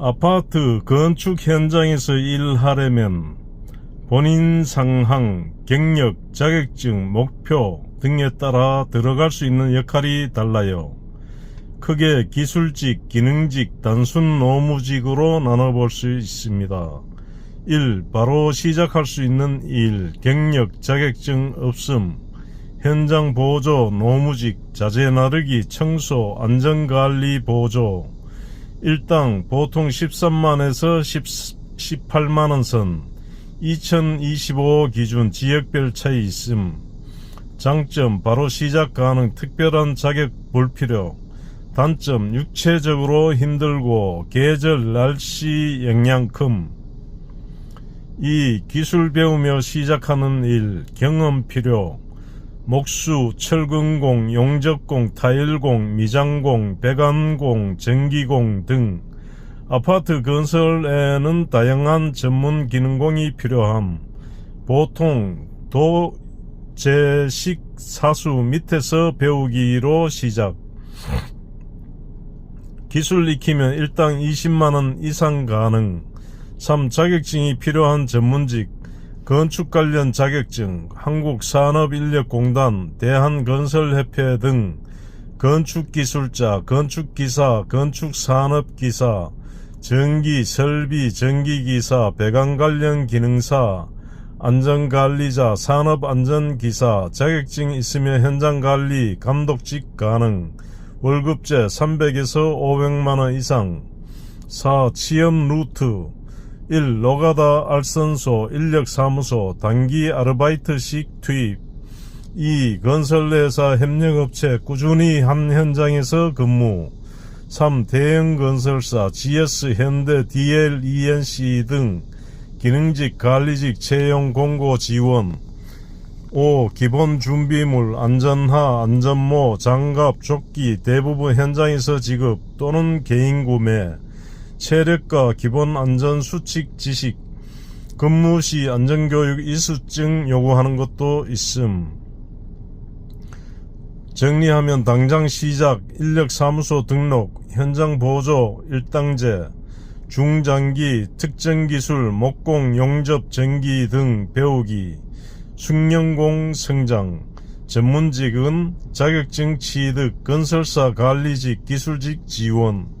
아파트 건축 현장에서 일하려면 본인 상황, 경력, 자격증, 목표 등에 따라 들어갈 수 있는 역할이 달라요. 크게 기술직, 기능직, 단순 노무직으로 나눠볼 수 있습니다. 1. 바로 시작할 수 있는 일, 경력, 자격증 없음, 현장 보조, 노무직, 자재 나르기, 청소, 안전관리 보조, 일당 보통 13만에서 10, 18만원 선, 2025 기준 지역별 차이 있음, 장점 바로 시작 가능 특별한 자격 불필요, 단점 육체적으로 힘들고 계절 날씨 영향 큼, 이 기술 배우며 시작하는 일 경험 필요 목수, 철근공, 용접공, 타일공, 미장공, 배관공, 전기공 등 아파트 건설에는 다양한 전문 기능공이 필요함. 보통 도 제식 사수 밑에서 배우기로 시작. 기술 익히면 일당 20만원 이상 가능. 3. 자격증이 필요한 전문직, 건축 관련 자격증, 한국산업인력공단, 대한건설협회 등 건축기술자, 건축기사, 건축산업기사, 전기, 설비, 전기기사, 배관 관련 기능사, 안전관리자, 산업안전기사, 자격증 있으며 현장관리, 감독직 가능, 월급제 300에서 500만원 이상, 4. 취업 루트 1. 노가다 알선소 인력사무소 단기 아르바이트식 투입 2. 건설회사 협력업체 꾸준히 한 현장에서 근무 3. 대형 건설사 GS 현대 DL ENC 등 기능직 관리직 채용 공고 지원 5. 기본 준비물 안전하 안전모 장갑 조끼 대부분 현장에서 지급 또는 개인 구매 체력과 기본 안전 수칙 지식, 근무 시 안전교육 이수증 요구하는 것도 있음. 정리하면 당장 시작, 인력사무소 등록, 현장 보조, 일당제, 중장기, 특정기술, 목공, 용접, 전기 등 배우기, 숙련공 성장, 전문직은 자격증 취득, 건설사 관리직, 기술직 지원,